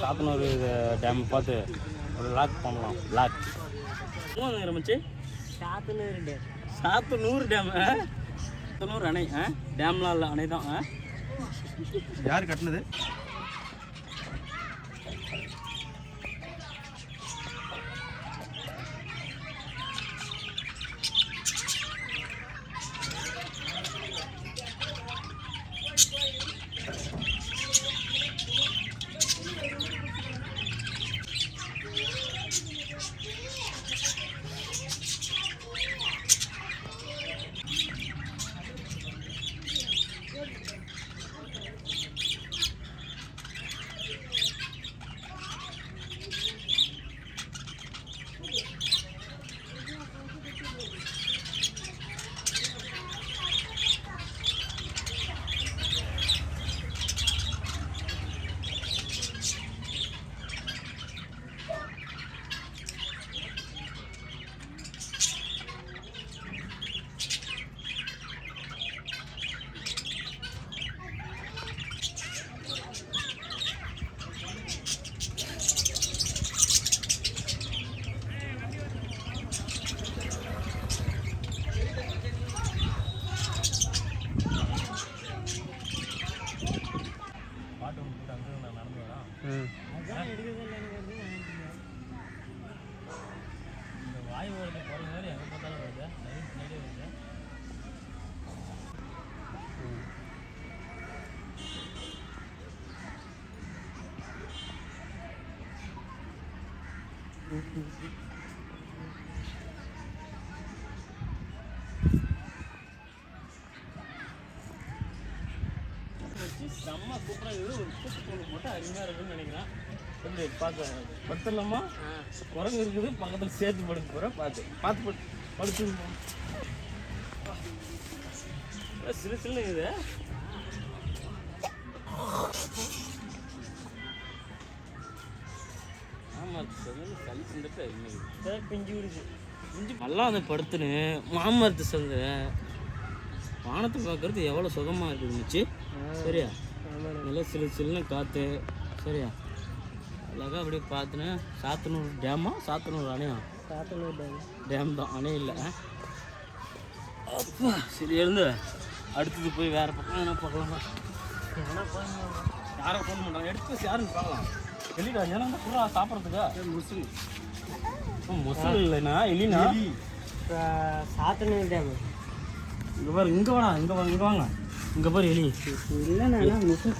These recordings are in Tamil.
சாத்தனூர் டேம் பார்த்து ஒரு லாக் பண்ணலாம். லாக் மூணு மச்சி சாத்தனூர் டேம் சாத்தனூர் டேம் சாத்தனூர் அணை டேம்லாம் இல்லை அணை தான் யார் கட்டினது பாட்டு ஒன்று போட்டு அங்கே நான் நடந்து வரேன் இந்த வாய் ஓடுறது போகிற மாதிரி எங்கே பார்த்தாலும் வருது நிறைய பின்னாடியே வருது வச்சு செம்ம சூப்பராக இருக்குது. ஒரு கூட்டு பொண்ணு மட்டும் அருமையாக இருக்குன்னு நினைக்கிறேன். எப்படி பார்க்க? படுத்துடலாமா குரங்கு இருக்குது. பக்கத்தில் சேர்த்து படுக்க போகிறேன் பார்த்து பார்த்து படு படுத்து சிறு சிறு இது. சளி சிந்துட்டு இன்னைக்கு பிஞ்சு விடுது பிஞ்சு நல்லா அந்த படுத்துன்னு மாமரத்து சந்த வானத்தை பார்க்கறது எவ்வளோ சுகமாக இருக்குது மிச்சு? சரியா? நல்லா சிலு சிலுன்னு காற்று சரியா? அழகாக அப்படியே பார்த்துன்னு சாத்தனூர் டேமா? சாத்தனூர் அணையா? சாத்தனூர் டேம். டேம் தான் அணை இல்லை. அப்பா சரி இருந்து அடுத்தது போய் வேறு பக்கம் என்ன பார்க்கலாமா? யாரும் ஃபோன் பண்ணுறாங்க எடுத்து யாருன்னு பார்க்கலாம். வெளியிடா ஏன்னா புறா சாப்பிட்றதுக்கா? முஸ்லீம் முஸ்லீம் இல்லைண்ணா இல்லைண்ணா சாத்தனூர் டேம் இங்கே பாரு இங்கே வாடா இங்கே வாங்க இங்கே வாங்க. இங்கே பாரு எலி. இல்லைண்ணா முசல்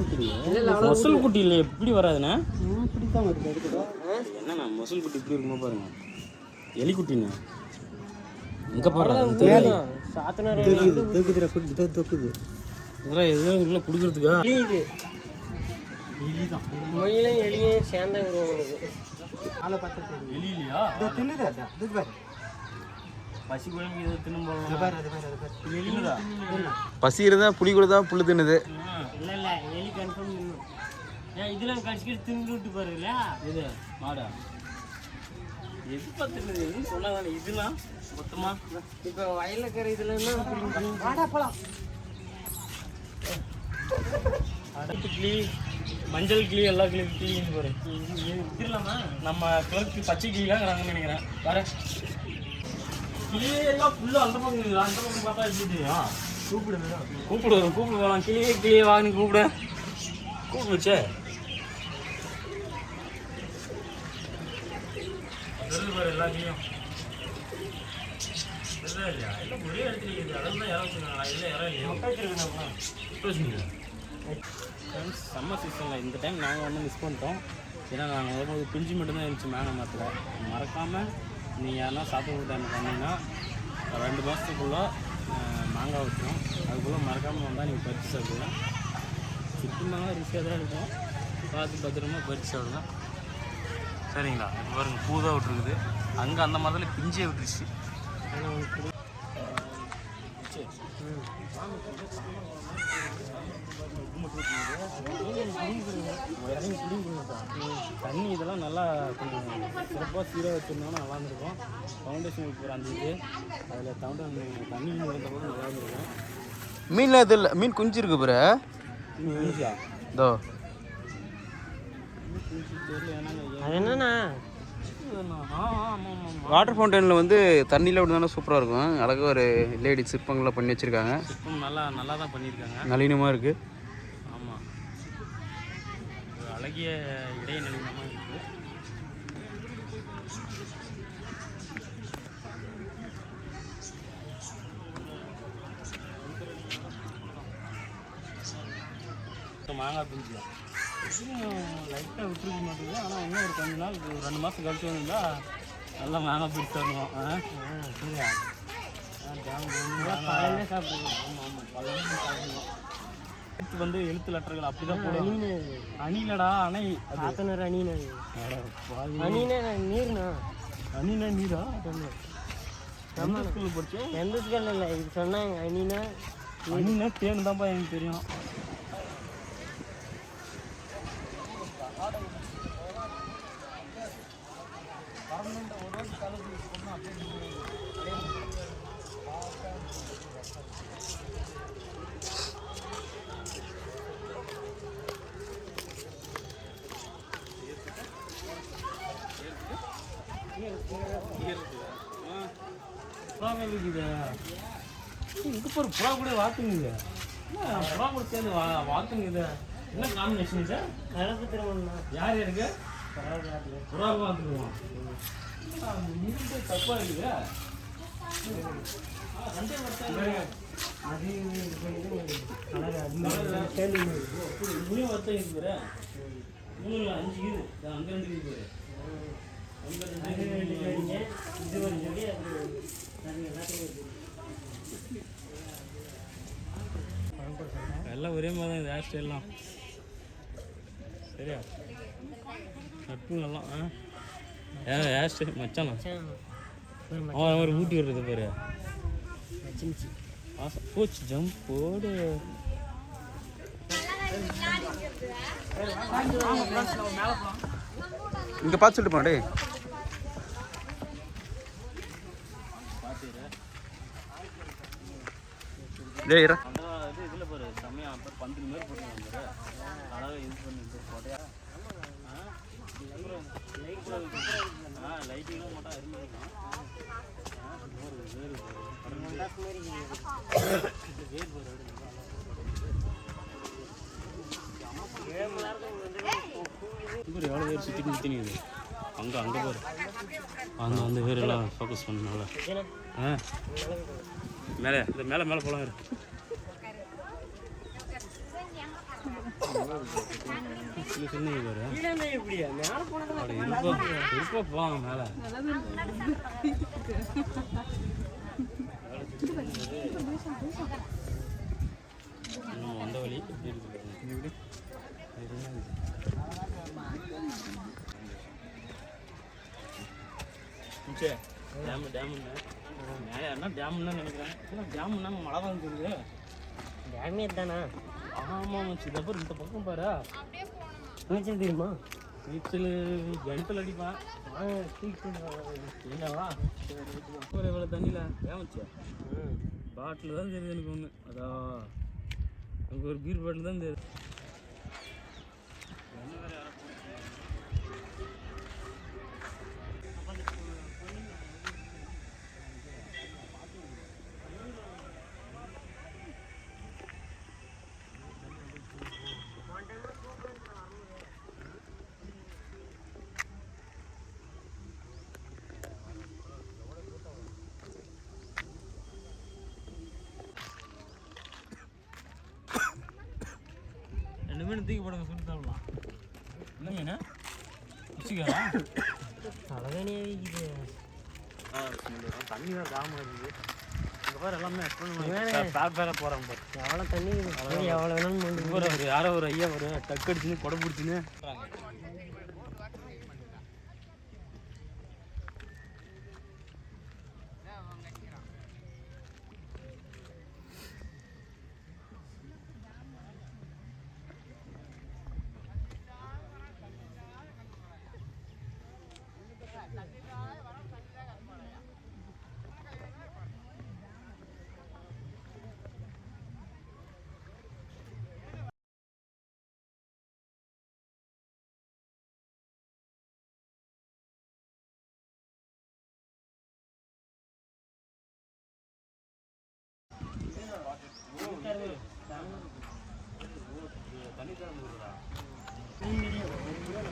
மொசல் குட்டி. இல்லை எப்படி வராதுண்ணா? இப்படி தான். வருது என்னண்ணா மொசல் குட்டி இப்படி இருக்குமா பாருங்க. எலி குட்டிண்ணா. எங்கே பாரு சாத்தனூர் தொக்குதுல குட்டி தொக்குது. இதெல்லாம் எதுவும் இல்லை கொடுக்குறதுக்கா? எலி இது. மொயிலும் எலியும் சேர்ந்த உருவம் அதை பார்த்து எலி இல்லையா தின்னுது அதான் இது பாரு. பசி குழம்பு இதை தின்னு இது போகலாம் பாரு அது பாரு. அது பாரு எலிங்களா பசி இருந்தா புளி கூட தான் புல்லு தின்னுது. இல்லை இல்லை எலி கன்ஃபார்ம் தின்னும். ஏன் இதெல்லாம் கடிச்சிக்கிட்டு தின்னு விட்டு பாருங்களா இது மாடா. எது பார்த்துருக்குது எதுவும் சொன்னாதானே இதெல்லாம் மொத்தமா? இப்போ வயலில் இருக்கிற இதெல்லாம் வாடா போலாம். அடுத்து கிளி. மஞ்சள் கிளி எல்லா கிளி கிளின்னு பாரு. வித்துடலாமா நம்ம கிளர்க்கு பச்சை கிளிலாம் இருக்கிறாங்கன்னு நினைக்கிறேன். வர கிளியே எல்லாம் ஃபுல்லாக அந்த பக்கம். அந்த பக்கம் பார்த்தா எப்படி கூப்பிடுங்க கூப்பிடு வரும் கூப்பிடு. வரலாம் கிளியே கிளியே வாங்கி கூப்பிடு. கூப்பிடு வச்சே. வருது பாரு எல்லா கிளியும் ஒரே இடத்துல இருக்குது. தான் இல்லை இல்லையா? பேசுங்க ஃப்ரெண்ட்ஸ் சம்மர் சீசனில் இந்த டைம் நாங்கள் வந்து மிஸ் பண்ணிட்டோம். ஏன்னா நாங்கள் வரும்போது பிஞ்சு மட்டும்தான் இருந்துச்சு மேலே மரத்தில் மறக்காமல் நீங்கள் யாருன்னா சாப்பிட்டு டைம் பண்ணீங்கன்னா ஒரு ரெண்டு மாதத்துக்குள்ளே மாங்காய் வச்சோம் அதுக்குள்ளே மறக்காமல் வந்தால் நீங்கள் பறித்து சாப்பிடலாம் சுற்றி மாங்காய் ரிஸ்க்காக தான் இருக்கும். பார்த்து பத்திரமா பறித்து சாப்பிடலாம் சரிங்களா. இப்போ பாருங்க பூ தான் விட்டுருக்குது. அங்கே அந்த மரத்தில் பிஞ்சே விட்டுருச்சு. தண்ணி இதெல்லாம் நல்லா கொஞ்சம் சிறப்பாக சீராக வச்சுருந்தோம்னா நல்லா இருந்திருக்கும். ஃபவுண்டேஷன் வைக்கிற அந்த இது அதில் தவுண்டன் தண்ணி இருந்த கூட நல்லா இருந்திருக்கும். மீன்லாம் இது இல்லை? மீன் குஞ்சு இருக்கு பிற இதோ. என்னண்ணா? வாட்டர் ஃபவுண்டனில் வந்து தண்ணியில் விடுதானே சூப்பராக இருக்கும். அழகாக ஒரு லேடி சிற்பங்கள்லாம் பண்ணி வச்சுருக்காங்க. சிற்பம் நல்லா நல்லா தான் பண்ணியிருக்காங்க. நளினமாக இருக்குது ஆமாம் ஒரு அழகிய இடைநிலையமாக இருக்குது மாங்காய் பிஞ்சு லைட்டாக விட்டுருக்க மாட்டேங்குது. ஆனால் இன்னும் ஒரு கொஞ்ச நாள் ஒரு ரெண்டு மாதம் கழிச்சு வந்திருந்தா நல்லா மாங்காய் பிடிச்சி வரணும் ஆ? சரியா. சாப்பிடுவோம் ஆமாம் ஆமாம் எழுத்து வந்து எழுத்து லெட்டர்கள் அப்படி தான் போடுவாங்க அணின்னு அணிலடா அணை ஆத்தனர் பாவி. அணினா நீர்ண்ணா அணினா நீரா? எந்த ஸ்கூலில் படிச்சு? எந்த ஸ்கூல்ல இல்லை இது சொன்னாங்க அணினா. அணினா தேன் தான்ப்பா எனக்கு தெரியும் புறா இருக்குது இங்க பாரு புறா கூட வாத்துங்குது புறா கூட சேர்ந்து வா வாத்துங்குது என்ன காம்பினேஷன் இது? கலப்பு திருமணம்ண்ணா. யார் இருக்கு புறா வாத்துக்குவோம் இது தப்பா இருக்குது. ரெண்டே வருஷம் அது மூணு வருஷம் இருக்குது அஞ்சு இது அங்கே ரெண்டு இருக்குது எல்லாம் ஒரே மாதிரி தான் இது ஹேர் ஸ்டைல்லாம் சரியா? நட்புங்கெல்லாம் ஆ? ஹேர் ஸ்டைல் மச்சானா? அவன் ஒரு ஊட்டி விடுறது பாரு. போச்சு ஜம்ப் போடு. இங்கே பார்த்து சொல்லிட்டு போனே டேய் இரா அந்த இது பேர் சுற்றி சுற்றி நிற்குது அங்கே அங்கே போகிற அங்கே அந்த பேரெல்லாம் ஃபோக்கஸ் பண்ண ஆ? மேலே இந்த மேலே மேலே போகலாம் வேறு மேலே. வந்த வழி. எப்படி டேம் டேமுன்னு மேலே என்ன டேம்னு நினைக்கிறேன் டேம்னா மழை தான் தெரியுது டேமே தானா ஆமாம் மச்சி இதை பாரு இந்த பக்கம் பாரு நீச்சல் தெரியுமா நீச்சல் கிணத்துல அடிப்பேன் ஒரு இவ்வளோ தண்ணியில் ஏன் வச்சு பாட்டில் தான் தெரியுது எனக்கு ஒன்று அதான் எனக்கு ஒரு பீர் பாட்டில் தான் தெரியுது மீன் தூக்கி போடுங்க சுட்டு தரலாம் என்ன மீன் பிடிச்சிக்கா தலைவனியே இது தண்ணி தான் தாம இருக்குது இந்த பாரு எல்லாமே பேர் போகிறாங்க பாரு. எவ்வளோ தண்ணி எவ்வளோ வேணாலும் யாரோ ஒரு ஐயா ஒரு டக்கு அடிச்சுன்னு கொடை பிடிச்சின்னு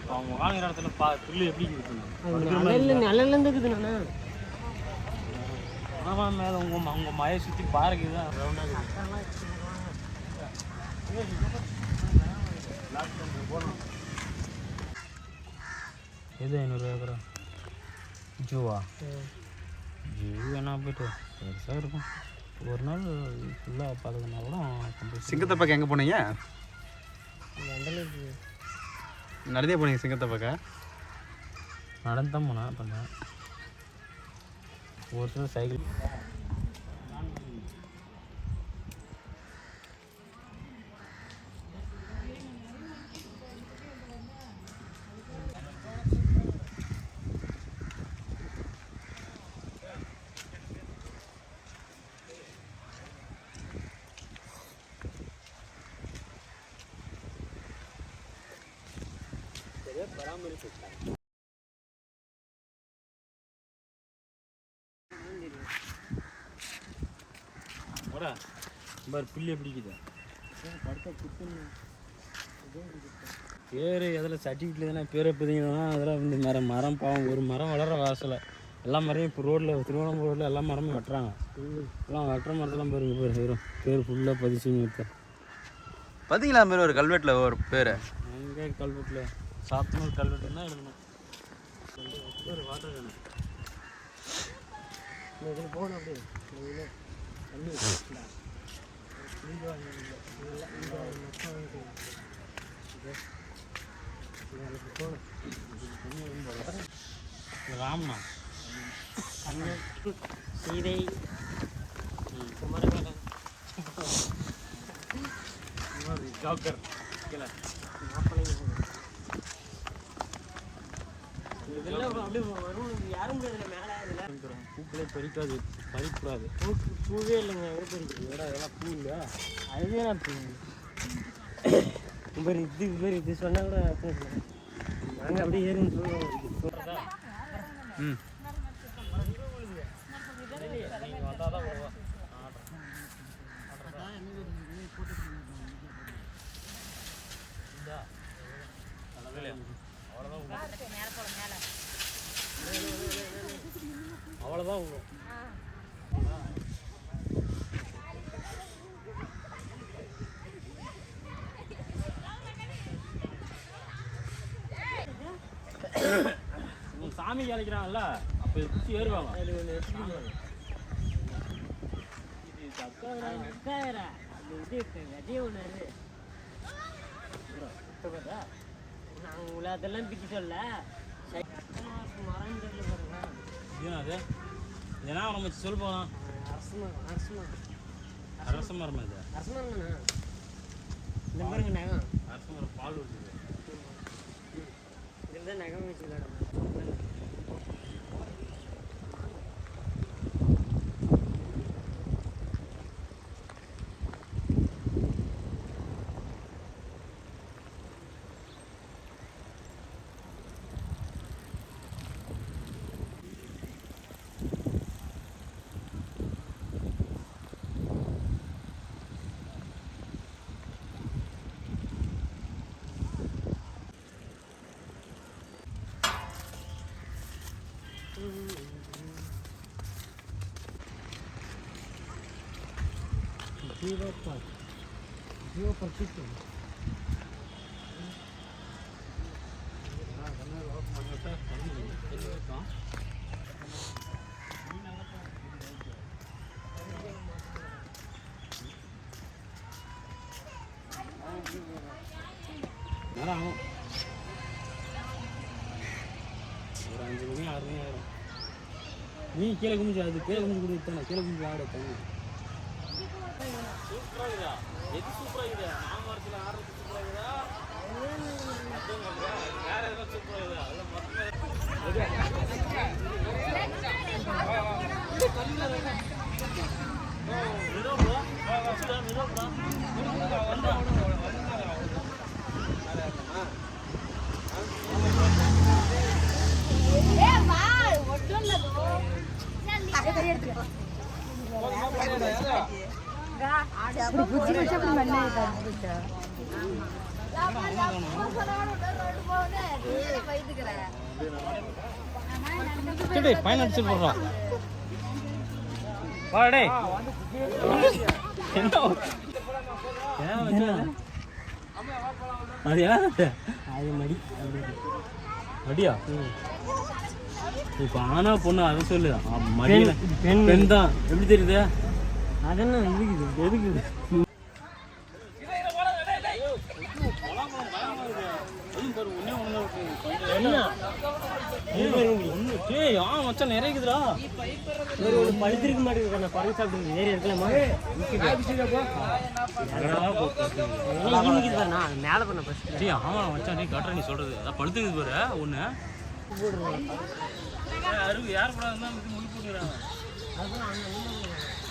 அவங்க வாங்குற இடத்துல பா புல்லு எப்படி இருக்குது? இருந்து இருக்குதுண்ணா ஆமாம் மேலே உங்கள் உங்கள் மழையை சுற்றி பாறைக்கு தான் ரவுண்டாக எது ஐநூறு ஏக்கரா ஜூவா? ஜூ வேணா போயிட்டு பெருசாக இருக்கும். ஒரு நாள் ஃபுல்லாக பார்த்துக்கனா கூட சிங்கத்தை பார்க்க எங்கே போனீங்க? இருக்குது நடந்தே போனீங்க சிங்கத்தை பார்க்க? நடந்து தான் போனேன் பண்ணேன் ஒரு சில சைக்கிள் போடா பாரு புல்லு எப்படி இருக்குது பேர் எதில் சர்டிஃபிகேட்ல எதனா பேரை பதிங்கன்னா அதெல்லாம் வந்து மரம் மரம் பாவம் ஒரு மரம் வளர வாசலை எல்லா மரம் இப்போ ரோட்டில் திருவண்ணாமலை ரோட்டில் எல்லா மரமும் வெட்டுறாங்க எல்லாம் வெட்டுற மரத்தெல்லாம் பாருங்க பேர் வரும் பேர் ஃபுல்லாக பதிச்சுங்க இப்போ பார்த்தீங்களா மாதிரி ஒரு கல்வெட்டில் ஒரு பேர்? அங்கே கல்வெட்டில். சாத்தனூர் கல்வெட்டு தான் எழுதணும். ஒரு வாட்டர் வேணும். இதில் போகணும் அப்படியே. இதுல தண்ணி. ராம்னா சீதை. குமரவேலன். ஜாக்கர். மாப்பிள்ளை இதெல்லாம் அப்படியே வரும் யாரும் இதில் மேலே இதில் பூக்களே பறிக்காது பறிக்கூடாது. பூ பூவே இல்லைங்க எங்கே போயிருக்கு ஏடா இதெல்லாம் பூ அதுவே நான் பூ பாரு இது இது சொன்னா கூட அர்த்தம் இல்லை. நாங்க அப்படியே ஏறின்னு சொல்லுவோம். ம் நீங்கள் வந்தால் தான் வருவா அவ்வளோதான் விடும் உங்க சாமி அழைக்கிறாங்கல்ல அப்போ இது பிடிச்சி ஏறுவாங்க. நாங்கள் உங்களை அதெல்லாம் பிச்சு சொல்ல மரம் அது இதனா நம்ம சொல் போகலாம் அரசு மரம் அரசு மரம் அரச மரம் இது? அரசு மரம் தானே இந்த பாருங்க நகம். அரச மரம் பால் இருக்குது இதில் நகம் வச்சு விளையாடணும் ஜீவோ பார்க் ஜீவோ பார்க் நேரம் ஆகும் ஒரு அஞ்சு மணி ஆறு மணி ஆயிரும். நீ கீழே குமிச்சு அது கீழே குமிச்சு கொடுத்தானே கீழே குமிச்சு ஆட தண்ணி சூப்பராக இருக்குதா எது சூப்பராக இருக்குதா மாமரத்தில் ஆடுறது சூப்பராக இருக்குதா வேற எதாவது சூப்பராக இருக்குதா அதெல்லாம் அப்படி பையன் அடிச்சு போடுறான் வா டேய் என்ன ஏன் வச்சா? அது அது மடி மடியா இப்போ ஆனா பொண்ணு அதை சொல்லு மடியில பெண் பெண் தான் எப்படி தெரியுது அதெல்லாம் இருக்குது எதுக்கு ஏய் ஆ மச்சான் நிறைய இருக்குதுடா ஒரு ஒரு பழுத்திருக்க மாட்டேங்குது நான் பழம் சாப்பிட்டு இருக்கலாமா நான் மேலே பண்ண ஃபஸ்ட் ஆமா மச்சான் நீ காட்டுற நீ சொல்றது. அதான் பழுத்துக்குது பாரு ஒண்ணு. அருகு யார் கூட இருந்தா இது முடி போட்டுறாங்க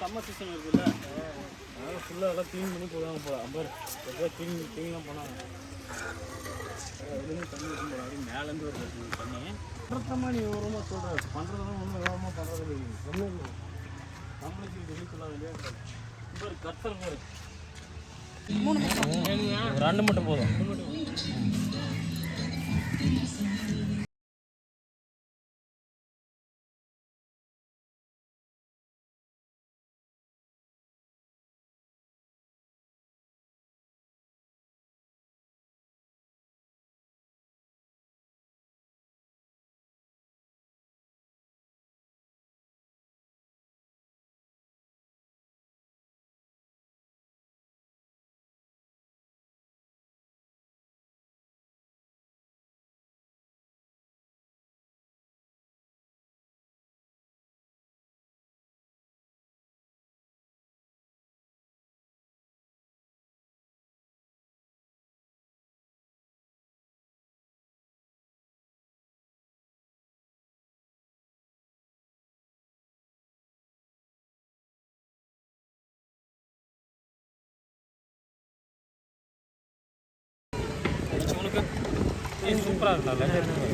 சம்மர் சீசன் இருக்குல்ல அதனால ஃபுல்லாக எல்லாம் க்ளீன் பண்ணி போடுவாங்க போல. அம்பர் எப்போ க்ளீன் க்ளீன்லாம் பண்ணாங்க அதுலேருந்து தண்ணி அப்படியே மேலேருந்து ஒரு தண்ணி பண்ணுறதமா நீ விவரமாக சொல்கிற பண்ணுறதெல்லாம் ஒன்றும் விவரமாக பண்ணுறது இல்லை. ஒன்றும் இல்லை. நம்மளுக்கு இது சொல்ல வேண்டிய ஒரு கத்தர் பாரு ரெண்டு மட்டும் போதும். உனக்கு சூப்பராக இருக்குல்ல